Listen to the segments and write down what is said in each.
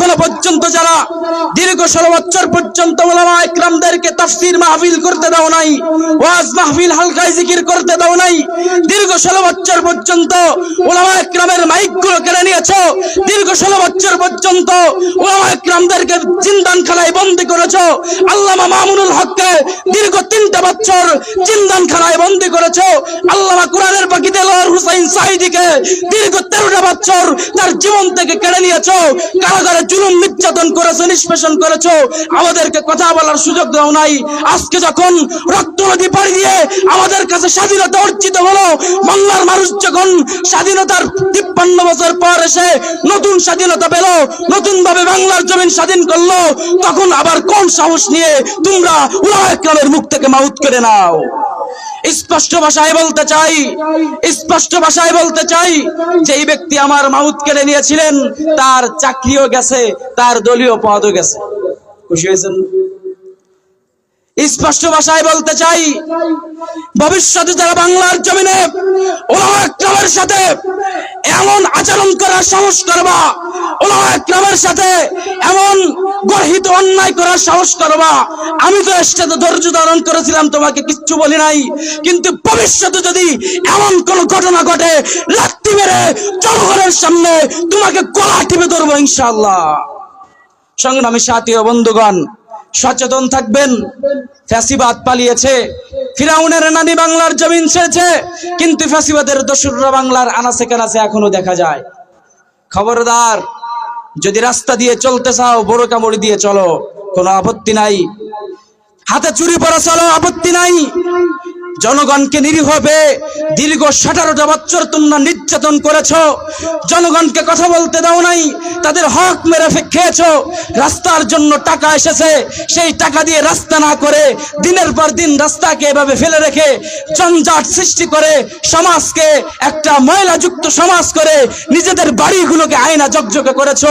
এখনও পর্যন্ত যারা দীর্ঘ ষোলো বছর পর্যন্ত ওলামা একরামদেরকে তাফসির মাহফিল করতে দাও নাই, ওয়াজ মাহফিল হালকায় জিকির করতে দাও নাই, দীর্ঘ ষোলো বছর পর্যন্ত ওলামা একরামের মাইকগুলো কেড়ে নিয়েছো, দীর্ঘ ষোলো বছর পর্যন্ত ওলামা বন্দি করেছ, আল্লামা মামুনুল হককে দীর্ঘ তিনটা বছর জিন্দান খানায় বন্দি করেছ, আল্লামা কোরআনের পাখি সাইদিকে দীর্ঘ তেরোটা বছর তার জীবন থেকে কেড়ে নিয়েছো, কারাগারে জুলুম নির্যাতন নিষ্পেষণ আমাদেরকে কথা বলার সুযোগ দাও নাই। আজকে যখন রক্ত নদী পাড়ি দিয়ে আমাদের কাছে স্বাধীনতা অর্জিত হলো, বাংলার মানুষ যখন স্বাধীনতার তিপ্পান্ন বছর পর এসে নতুন স্বাধীনতা পেল নতুন ভাবে বাংলার জমিন স্বাধীন করল, তখন আবার কোন সাহস নিয়ে তোমরা উলামায়ে মুখ থেকে মাউথ করে নাও? স্পষ্ট ভাষায় বলতে চাই, স্পষ্ট ভাষায় বলতে চাই, যেই ব্যক্তি আমার মাউথ কেড়ে নিয়েছিলেন, তার চাকরিও গেছে, তার দলীয় পদও গেছে। খুশি হয়েছেন? স্পষ্ট ভাষায় বলতে চাই, ভবিষ্যতে যারা বাংলার জমিনে ওলামা সাথে এমন আচরণ করার সাহস করবা, ওলামা সাথে এমন গর্হিত অন্যায় করার সাহস করবা। আমি তো এর সাথে ধৈর্য ধারণ করেছিলাম, তোমাকে কিচ্ছু বলি নাই। কিন্তু ভবিষ্যতে যদি এমন কোন ঘটনা ঘটে লাত্তি মেরে জনগণের সামনে তোমাকে গলা টিপে ধরবো ইনশাআল্লাহ। সংগ্রামী সাথী বন্ধুগণ, সচেতন থাকবেন। ফ্যাসিবাদ পালিয়েছে, ফিরাউনের নানি বাংলার জমিন ছেড়েছে, কিন্তু ফ্যাসিবাদের দস্যুররা বাংলার আনাচে কানাচে এখনও দেখা যায়। খবরদার যদি রাস্তা দিয়ে চলতে চাও বড় কামড় দিয়ে চলো, কোনো আপত্তি নাই। হাতে চুরি পরা চলো, আপত্তি নাই। জনগণকে নিরীহ দীর্ঘ সতেরোটা বছর তোমরা নির্যাতন করেছ। জনগণকে কথা বলতে দাও নাই, তাদের হক মেরে খেয়েছো। রাস্তার জন্য টাকা এসেছে, সেই টাকা দিয়ে রাস্তা না করে দিনের পর দিন রাস্তাকে এভাবে ফেলে রেখে জঞ্জাট সৃষ্টি করে সমাজকে, একটা ময়লাযুক্ত সমাজ করে নিজেদের বাড়িগুলোকে আয়না জকজকে করেছ।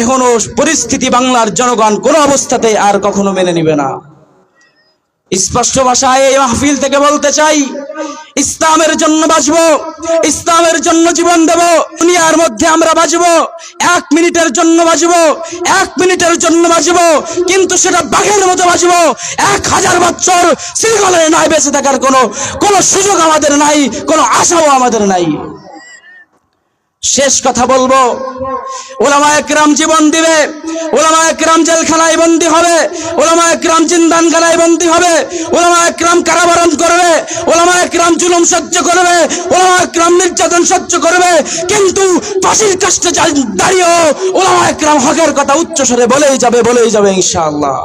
এখনও পরিস্থিতি বাংলার জনগণ কোনো অবস্থাতে আর কখনো মেনে নিবে না। স্পষ্ট ভাষায় এই মাহফিল থেকে বলতে চাই, ইসলামের জন্য বাঁচব, ইসলামের জন্য জীবন দেব, দুনিয়ার মধ্যে আমরা বাঁচব, এক মিনিটের জন্য বাঁচব, এক মিনিটের জন্য বাঁচব, কিন্তু সেটা বাঘের মতো বাঁচব। এক হাজার বছর শৃঙ্খলের নাই, বেঁচে থাকার কোনো কোনো সুযোগ আমাদের নাই, কোনো আশাও আমাদের নাই। শেষ কথা বলব। ওলামা একরাম জীবন দিবে। ওলামা একরাম জেলখানায় বন্দি হবে, ওলামা একরাম জিন্দানখানায় বন্দী হবে, ওলামা একরাম কারাবরণ করবে, ওলামা একরাম জুলুম সহ্য করবে, ওলামা একরাম নির্যাতন সহ্য করবে, কিন্তু ফাঁসির কাছে দাঁড়িয়েও ওলামা একরাম হকের কথা উচ্চস্বরে বলেই যাবে বলেই যাবে ইনশাআল্লাহ।